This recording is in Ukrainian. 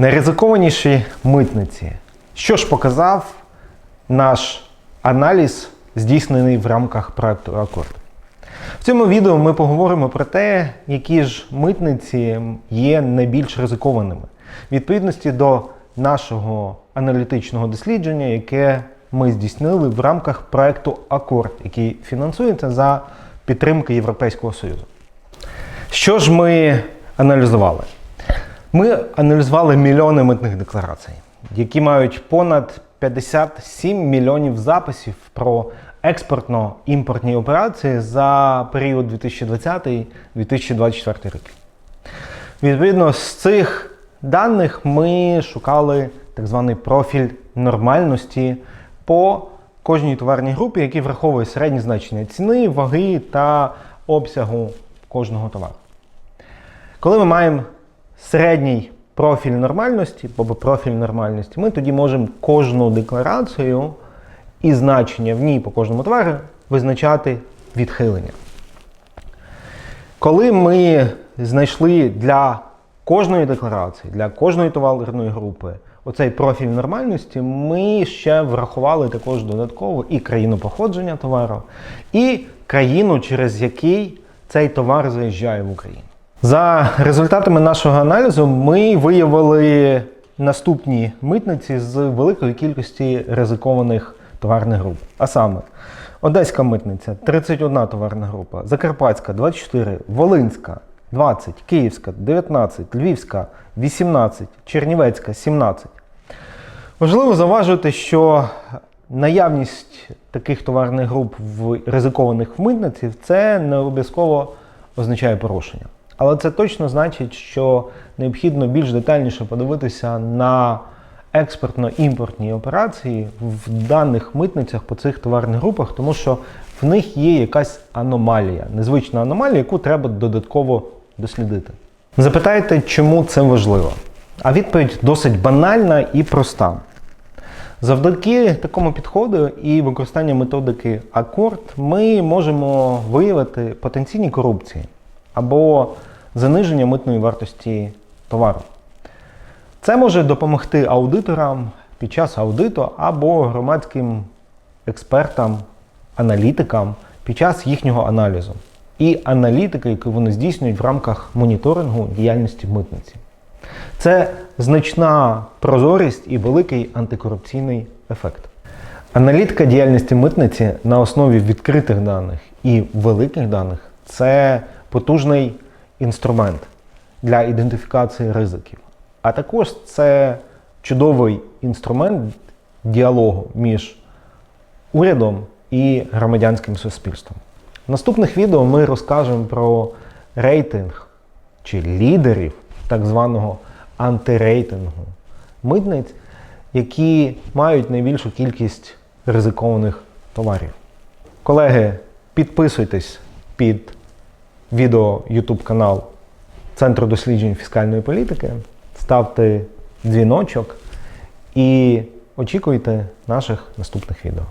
Найризикованіші митниці. Що ж показав наш аналіз, здійснений в рамках проекту Акорд? В цьому відео ми поговоримо про те, які ж митниці є найбільш ризикованими відповідності до нашого аналітичного дослідження, яке ми здійснили в рамках проекту Акорд, який фінансується за підтримки Європейського Союзу. Що ж ми аналізували? Ми аналізували мільйони митних декларацій, які мають понад 57 мільйонів записів про експортно-імпортні операції за період 2020-2024 роки. Відповідно, з цих даних ми шукали так званий профіль нормальності по кожній товарній групі, який враховує середні значення ціни, ваги та обсягу кожного товару. Коли ми маємо середній профіль нормальності, або профіль нормальності, ми тоді можемо кожну декларацію і значення в ній по кожному товару визначати відхилення. Коли ми знайшли для кожної декларації, для кожної товарної групи оцей профіль нормальності, ми ще врахували також додатково і країну походження товару, і країну, через який цей товар заїжджає в Україну. За результатами нашого аналізу ми виявили наступні митниці з великої кількості ризикованих товарних груп. А саме Одеська митниця 31 товарна група, Закарпатська 24, Волинська 20, Київська 19, Львівська 18, Чернівецька 17. Важливо зауважити, що наявність таких товарних груп в ризикованих митниців це не обов'язково означає порушення. Але це точно значить, що необхідно більш детальніше подивитися на експортно-імпортні операції в даних митницях по цих товарних групах, тому що в них є якась аномалія, незвична аномалія, яку треба додатково дослідити. Запитаєте, чому це важливо? А відповідь досить банальна і проста. Завдяки такому підходу і використанню методики Акорд ми можемо виявити потенційні корупції або заниження митної вартості товару. Це може допомогти аудиторам під час аудиту або громадським експертам, аналітикам під час їхнього аналізу і аналітики, яку вони здійснюють в рамках моніторингу діяльності митниці. Це значна прозорість і великий антикорупційний ефект. Аналітика діяльності митниці на основі відкритих даних і великих даних це потужний інструмент для ідентифікації ризиків. А також це чудовий інструмент діалогу між урядом і громадянським суспільством. В наступних відео ми розкажемо про рейтинг чи лідерів так званого антирейтингу митниць, які мають найбільшу кількість ризикованих товарів. Колеги, підписуйтесь під відео YouTube канал Центру досліджень фіскальної політики, ставте дзвіночок і очікуйте наших наступних відео.